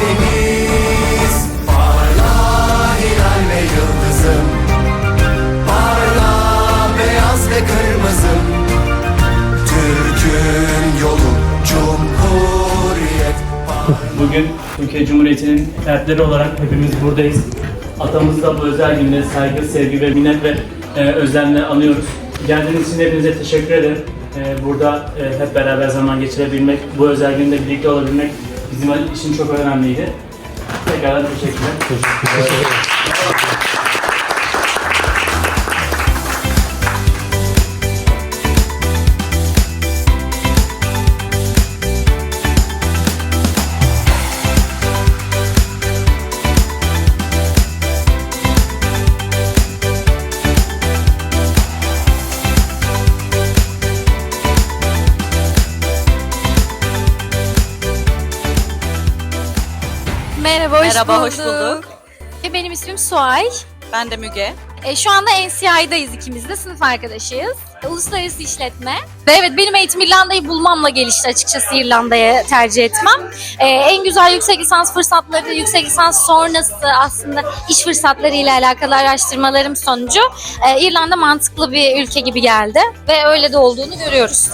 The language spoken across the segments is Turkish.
deniz Parla hilal ve yıldızım Parla beyaz ve kırmızım Türk'ün yolu Cumhuriyet Bugün Türkiye Cumhuriyeti'nin fertleri olarak hepimiz buradayız. Atamızı da bu özel günde saygı, sevgi ve minnet ve e, özlemle anıyoruz. Geldiğiniz için hepinize teşekkür ederim. E, burada e, hep beraber zaman geçirebilmek, bu özel günde birlikte olabilmek bizim için çok önemliydi. Tekrardan teşekkürler. Merhaba, hoş Merhaba, bulduk. hoş bulduk. E, Benim ismim Suay. Ben de Müge. E, şu anda NCI'dayız ikimiz de, sınıf arkadaşıyız. E, Uluslararası işletme. Ve evet benim eğitim İrlanda'yı bulmamla gelişti açıkçası İrlanda'ya tercih etmem. E, en güzel yüksek lisans fırsatları, yüksek lisans sonrası aslında iş fırsatları ile alakalı araştırmalarım sonucu e, İrlanda mantıklı bir ülke gibi geldi. Ve öyle de olduğunu görüyoruz.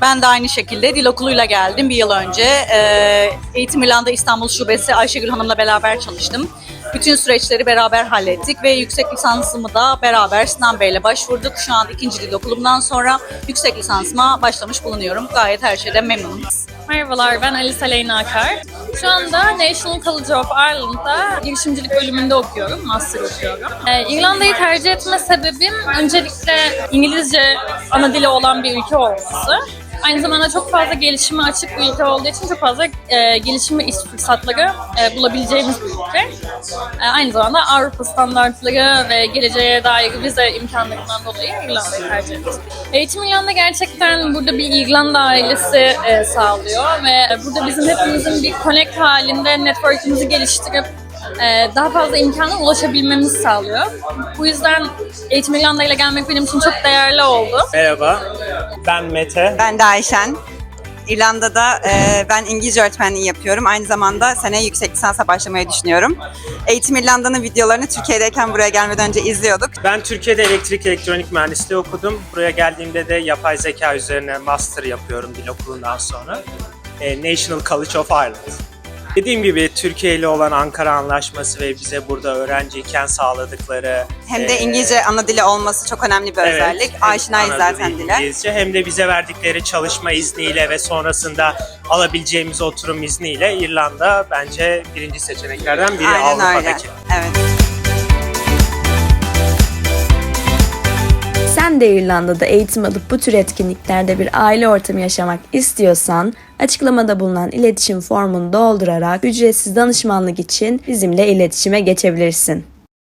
Ben de aynı şekilde dil okuluyla geldim bir yıl önce. Ee, Eğitim İrlanda İstanbul Şubesi Ayşegül Hanım'la beraber çalıştım. Bütün süreçleri beraber hallettik ve yüksek lisansımı da beraber Sinan Bey'le başvurduk. Şu an ikinci dil okulumdan sonra yüksek lisansıma başlamış bulunuyorum. Gayet her şeyden memnunum. Merhabalar, ben Alice Aleyna Akar. Şu anda National College of Ireland'da girişimcilik bölümünde okuyorum, master okuyorum. Ee, İrlanda'yı tercih etme sebebim öncelikle İngilizce ana dili olan bir ülke olması. Aynı zamanda çok fazla gelişime açık bir ülke olduğu için çok fazla e, gelişim ve iş fırsatları e, bulabileceğimiz bir ülke. E, aynı zamanda Avrupa standartları ve geleceğe dair vize imkanlarından dolayı İrlanda'yı tercih ettim. Eğitim İrlanda gerçekten burada bir İrlanda ailesi e, sağlıyor ve burada bizim hepimizin bir connect halinde network'imizi geliştirip e, daha fazla imkana ulaşabilmemizi sağlıyor. Bu yüzden Eğitim İrlanda ile gelmek benim için çok değerli oldu. Merhaba, ben Mete. Ben de Ayşen. İrlanda'da e, ben İngilizce öğretmenliği yapıyorum. Aynı zamanda seneye yüksek lisansa başlamayı düşünüyorum. Eğitim İrlanda'nın videolarını Türkiye'deyken buraya gelmeden önce izliyorduk. Ben Türkiye'de elektrik elektronik mühendisliği okudum. Buraya geldiğimde de yapay zeka üzerine master yapıyorum dil okulundan sonra. E, National College of Ireland. Dediğim gibi Türkiye ile olan Ankara Anlaşması ve bize burada öğrenciyken sağladıkları... Hem de e, İngilizce ana dili olması çok önemli bir evet, özellik. Aşinayız zaten dile. İngilizce, hem de bize verdikleri çalışma izniyle ve sonrasında alabileceğimiz oturum izniyle İrlanda bence birinci seçeneklerden biri Aynen öyle. Avrupa'daki. Evet. Sen de İrlanda'da eğitim alıp bu tür etkinliklerde bir aile ortamı yaşamak istiyorsan açıklamada bulunan iletişim formunu doldurarak ücretsiz danışmanlık için bizimle iletişime geçebilirsin.